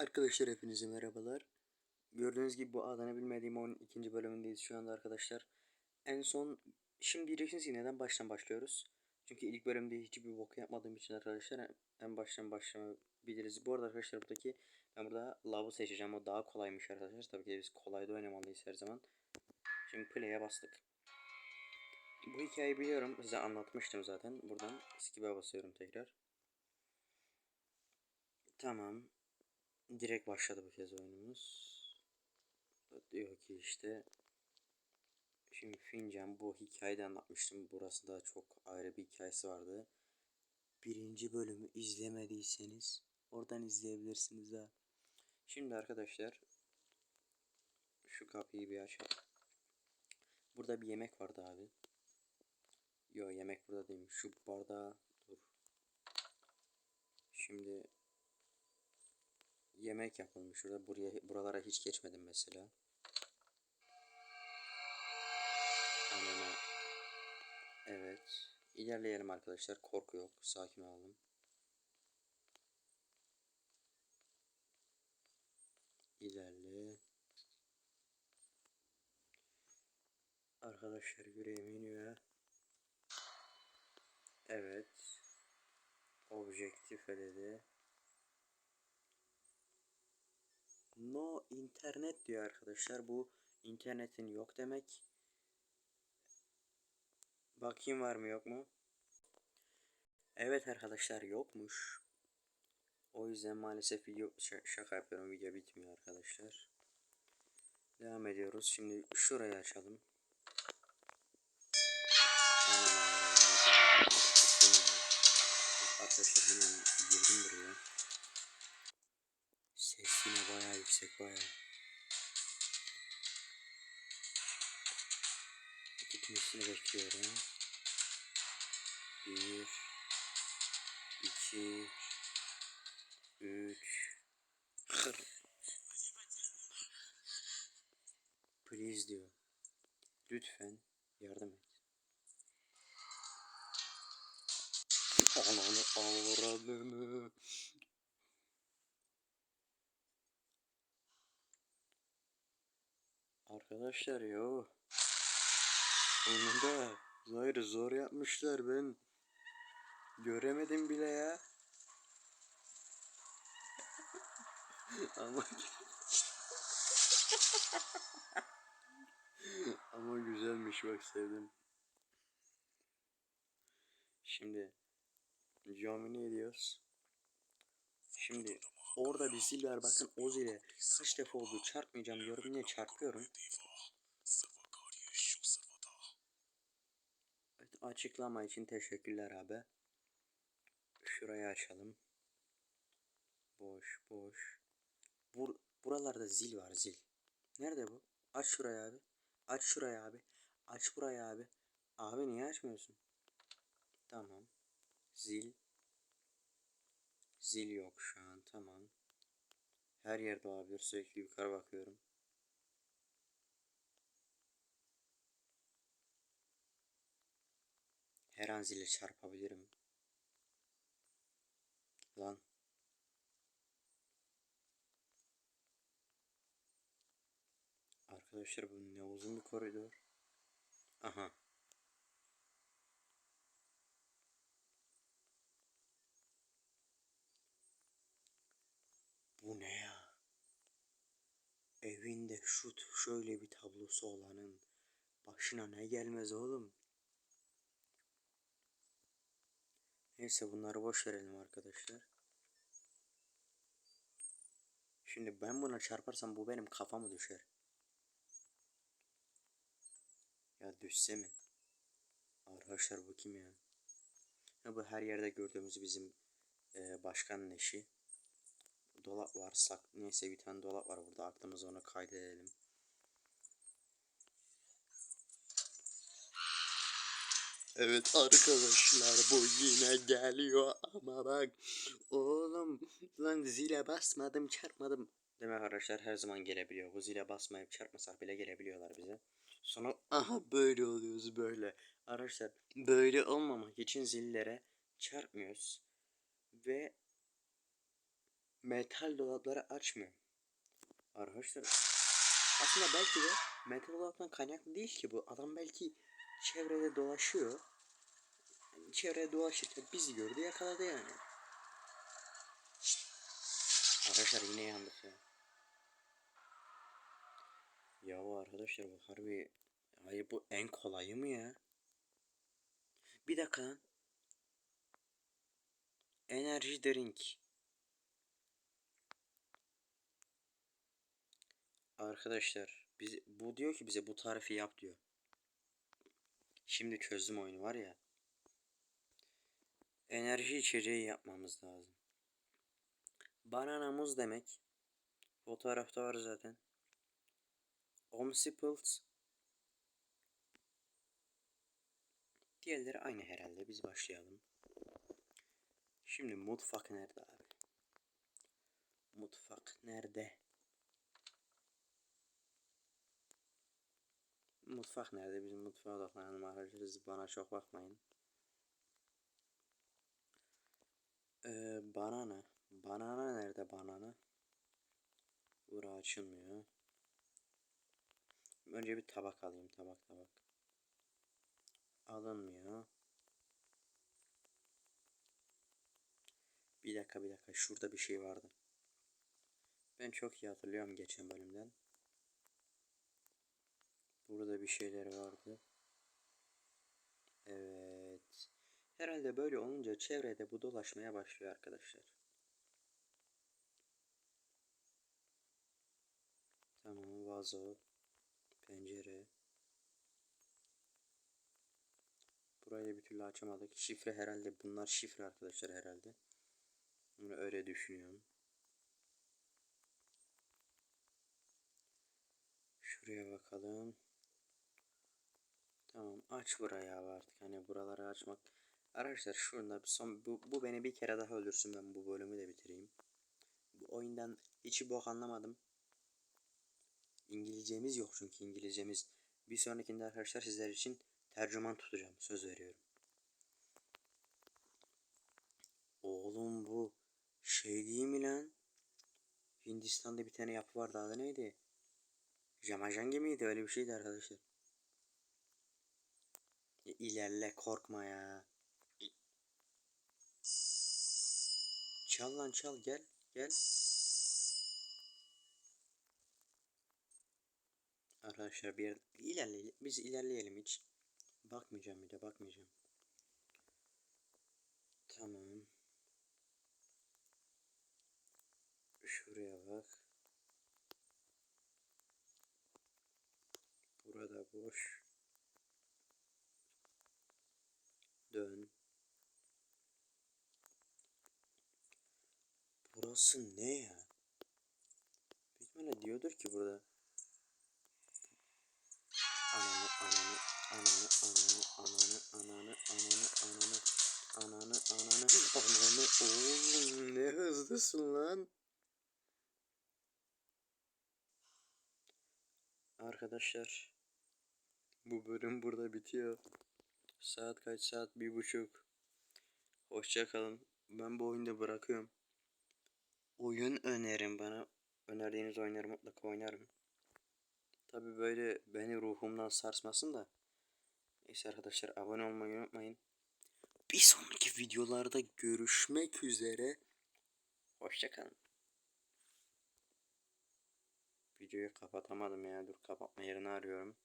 Arkadaşlar hepinize merhabalar. Gördüğünüz gibi bu adını bilmediğim oyunun ikinci bölümündeyiz şu anda arkadaşlar. En son şimdi diyeceksiniz ki neden baştan başlıyoruz? Çünkü ilk bölümde hiçbir bok yapmadığım için arkadaşlar en baştan başlamayabiliriz. Bu arada arkadaşlar buradaki ben burada lavı seçeceğim. O daha kolaymış arkadaşlar. Tabii ki biz kolayda oynamalıyız her zaman. Şimdi play'e bastık. Bu hikayeyi biliyorum. Size anlatmıştım zaten. Buradan skip'e basıyorum tekrar. Tamam. Direkt başladı bu kez oyunumuz. Diyor ki işte Şimdi Fincan bu hikayede anlatmıştım. Burası da çok ayrı bir hikayesi vardı. Birinci bölümü izlemediyseniz oradan izleyebilirsiniz ha. Şimdi arkadaşlar şu kapıyı bir açalım. Burada bir yemek vardı abi. Yo yemek burada değilmiş. Şu bardağı dur. Şimdi yemek yapılmış şurada. Buraya buralara hiç geçmedim mesela. Anana. Evet. İlerleyelim arkadaşlar. Korku yok. Sakin olalım. İlerle. Arkadaşlar yüreğim iniyor. İnternet diyor arkadaşlar. Bu internetin yok demek. Bakayım var mı yok mu? Evet arkadaşlar yokmuş. O yüzden maalesef video şaka yapıyorum. Video bitmiyor arkadaşlar. Devam ediyoruz. Şimdi şurayı açalım. Arkadaşlar hemen girdim buraya. Ses yine bayağı yüksek bayağı. Gitmesini bekliyorum. Bir, iki, üç. Please diyor. Lütfen yardım et. Ananı avradını. Arkadaşlar yo. Sonunda Zahir'i zor yapmışlar ben. Göremedim bile ya. Ama Ama güzelmiş bak sevdim. Şimdi cami ediyoruz? Şimdi orada bir zil var bakın o zile kaç defa oldu çarpmayacağım diyorum yine çarpıyorum. Evet, açıklama için teşekkürler abi. Şurayı açalım. Boş boş. Bur buralarda zil var zil. Nerede bu? Aç şurayı abi. Aç şurayı abi. Aç burayı abi. Abi niye açmıyorsun? Tamam. Zil. Zil yok şu an. Tamam. Her yerde olabilir. Sürekli yukarı bakıyorum. Her an zile çarpabilirim. Lan. Arkadaşlar bu ne uzun bir koridor. Aha. Bu ne ya? Evinde şut şöyle bir tablosu olanın başına ne gelmez oğlum? Neyse bunları boş verelim arkadaşlar. Şimdi ben buna çarparsam bu benim kafamı düşer. Ya düşse mi? Arkadaşlar bu kim ya? ya bu her yerde gördüğümüz bizim e, başkanın eşi. Dolap var sak neyse bir tane dolap var burada aklımıza onu kaydedelim. Evet arkadaşlar bu yine geliyor ama bak oğlum lan zile basmadım çarpmadım. Demek arkadaşlar her zaman gelebiliyor. Bu zile basmayıp çarpmasak bile gelebiliyorlar bize. Sonra aha böyle oluyoruz böyle. Arkadaşlar böyle olmamak için zillere çarpmıyoruz. Ve metal dolapları açmıyor. Arkadaşlar aslında belki de metal dolaptan kaynaklı değil ki bu. Adam belki çevrede dolaşıyor. Yani çevrede dolaşırken bizi gördü yakaladı yani. Arkadaşlar yine yandık ya. Ya arkadaşlar bu harbi hayır bu en kolayı mı ya? Bir dakika. Enerji drink. Arkadaşlar biz bu diyor ki bize bu tarifi yap diyor. Şimdi çözdüm oyunu var ya. Enerji içeceği yapmamız lazım. Banana muz demek. Fotoğrafta var zaten. Omsiples. Diğerleri aynı herhalde. Biz başlayalım. Şimdi mutfak nerede abi? Mutfak nerede? Mutfak nerede? Biz mutfağa odaklanalım arkadaşlar. Siz bana çok bakmayın. Ee, banana. Banana nerede banana? Bura açılmıyor. Önce bir tabak alayım. Tabak tabak. Alınmıyor. Bir dakika bir dakika. Şurada bir şey vardı. Ben çok iyi hatırlıyorum geçen bölümden. Burada bir şeyler vardı. Evet. Herhalde böyle olunca çevrede bu dolaşmaya başlıyor arkadaşlar. Tamam vazo. Pencere. Burayı bir türlü açamadık. Şifre herhalde bunlar şifre arkadaşlar herhalde. Bunu öyle düşünüyorum. Şuraya bakalım. Tamam aç burayı abi artık. Hani buraları açmak. Arkadaşlar şurada bir son bu, bu beni bir kere daha öldürsün ben bu bölümü de bitireyim. Bu oyundan hiç bok anlamadım. İngilizcemiz yok çünkü İngilizcemiz. Bir sonrakinde arkadaşlar sizler için tercüman tutacağım. Söz veriyorum. Oğlum bu şey değil mi lan? Hindistan'da bir tane yapı vardı adı neydi? Jamajangi miydi öyle bir şeydi arkadaşlar. Ya ilerle korkma ya. Çal lan çal gel gel. Arkadaşlar bir yer ilerleyelim. Biz ilerleyelim hiç. Bakmayacağım bir de bakmayacağım. Tamam. Şuraya bak. Burada boş. Burası ne ya? Bitmene diyordur ki burada. Ananı ananı ananı ananı ananı ananı ananı ananı ananı ananı ananı oğlum ne hızlısın lan. Arkadaşlar bu bölüm burada bitiyor. Saat kaç saat bir buçuk. Hoşça kalın. Ben bu oyunu da bırakıyorum. Oyun önerin bana. Önerdiğiniz oyunları mutlaka oynarım. Tabi böyle beni ruhumdan sarsmasın da. Neyse arkadaşlar abone olmayı unutmayın. Bir sonraki videolarda görüşmek üzere. Hoşçakalın. Videoyu kapatamadım ya. Dur kapatma yerini arıyorum.